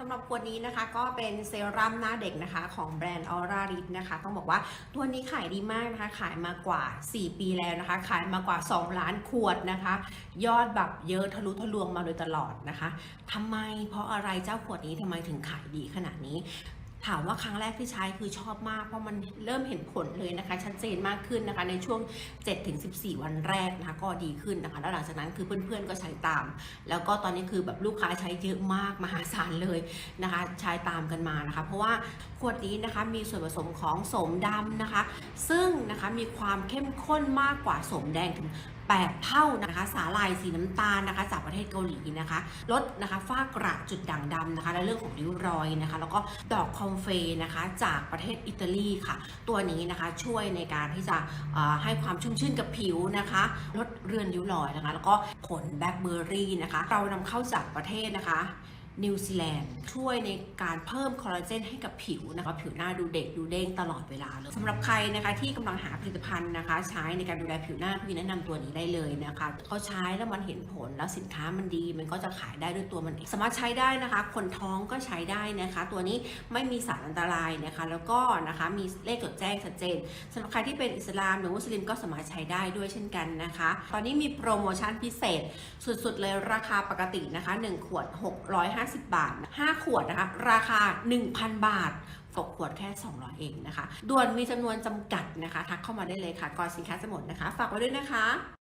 สำหรับขวดนี้นะคะก็เป็นเซรั่มหน้าเด็กนะคะของแบรนด์ออร่ารินะคะต้องบอกว่าตัวนี้ขายดีมากนะคะขายมากว่า 4 ปีแล้วนะคะ ขายมากว่า 2 ล้านขวดนะคะ ยอดแบบเยอะทะลุทะลวงมาโดยตลอดนะคะทำไมเพราะอะไรเจ้าขวดนี้ทำไมถึงขายดีขนาดนี้ ถามว่าครั้งแรกที่ใช้คือชอบมาก เพราะมันเริ่มเห็นผลเลยนะคะ ชัดเจนมากขึ้นนะคะ ในช่วง 7-14 วันแรกนะคะ ก็ดีขึ้นนะคะ แล้วหลังจากนั้นคือเพื่อนๆก็ใช้ตาม แล้วก็ตอนนี้คือแบบลูกค้าใช้เยอะมากมหาศาลเลยนะคะ ใช้ตามกันมานะคะ เพราะว่าขวดนี้นะคะมีส่วนผสมของสมดำนะคะ ซึ่งนะคะมีความเข้มข้นมากกว่าสมแดงถึง 8 เท่านะคะสาลายสีน้ำตาลนะคะจากประเทศเกาหลีนะคะลดนะคะฝ้ากระจุดด่างดำนะคะและเรื่องของริ้วรอยนะคะแล้วก็ดอกคอมเฟยนะคะจากประเทศอิตาลีค่ะ ตัวนี้นะคะช่วยในการที่จะให้ความชุ่มชื่นกับผิวนะคะลดเรือนริ้วรอยนะคะแล้วก็ผลแบล็คเบอร์รี่นะคะเรานำเข้าจากประเทศนะคะ นิวซีแลนด์ช่วยในการเพิ่มคอลลาเจนให้กับผิวนะคะผิวหน้าดูเด็กดูเด้งตลอดเวลาเลยสำหรับใครนะคะที่กำลังหาผลิตภัณฑ์นะคะ ใช้ในการดูแลผิวหน้าพี่แนะนำตัวนี้ได้เลยนะคะเขาใช้แล้วมันเห็นผลแล้วสินค้ามันดี มันก็จะขายได้ด้วยตัวมันเองสามารถใช้ได้นะคะ คนท้องก็ใช้ได้นะคะ ตัวนี้ไม่มีสารอันตรายนะคะ แล้วก็นะคะมีเลขจดแจ้งชัดเจนสำหรับใครที่เป็นอิสลามหรือมุสลิมก็สามารถใช้ได้ด้วยเช่นกันนะคะ ตอนนี้มีโปรโมชั่นพิเศษสุดๆเลยราคาปกตินะคะ 1 ขวด 650บาท 5 ขวดนะคะ ราคา 1,000 บาทตกขวดแค่ 200 เองนะคะ ด่วนมีจำนวนจำกัดนะคะ ทักเข้ามาได้เลยค่ะ ก่อนสินค้าจะหมดนะคะ ฝากไว้ด้วยนะคะ